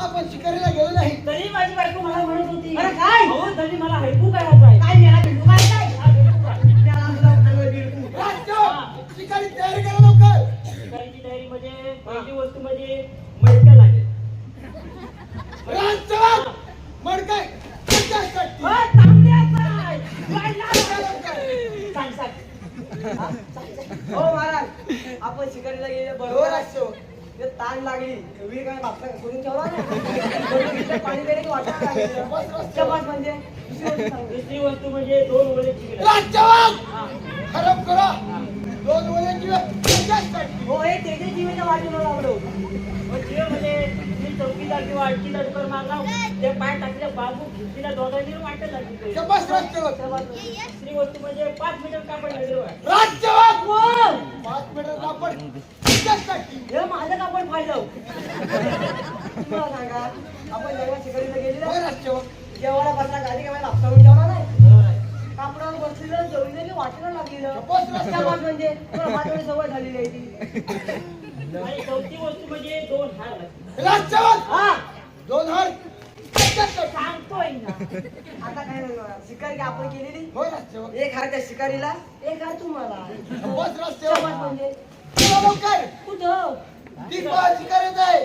आपण शिकारीला गेलो नाही. तरी माझी बायको मला म्हणत होती अरे काय? हो तरी मला हैकू करायचा आहे. काय मेला बिंदू काय काय हा? त्याला शिकारी तयारी करा लवकर. शिकारीची तयारी म्हणजे पहिली वस्तू म्हणजे मडकं. लागेल. हो. हा. हो महाराज आपण शिकारीला गेले हो बरोबर राजसेवक ते ताण लागली काय ठेवला पाणी पेरे बस. शबास म्हणजे दुसरी गोष्ट सांगतो. दुसरी वस्तू म्हणजे दोन ओळीची हा. खराब करा दोन वल्याची त्याच्यासाठी. हो हे त्याच्या जीवाच्या वाटेला लागलो मग जीव म्हणजे तुम्ही चौकीदार किंवा मारला ते पाय टाकले बाबू खिचडीला दोघांनी लागली. दुसरी वस्तू म्हणजे पाच मीटर कापड लागेल बघा. राजसेवक बोल. पाच मीटर कापड तुम्हाला सांगा आपण जेव्हा शिकारीला राजसेवक जेव्हा? बसला गाडी काय ठेवला नाही. कापडावर बसलेलं लागलेलं. म्हणजे तुला माझ्याकडे सवय झालेली आहे ती. आणि चौथी वस्तू म्हणजे दोन हार हा. दोन हार. सांगतोय ना. आता काय. शिकार की आपण केलेली? हो एक हार त्या शिकारीला एक हार तुम्हाला. शबास राजसेवक म्हणजे? कुठं? ती शिकारीच आहे कुठं- कुठं?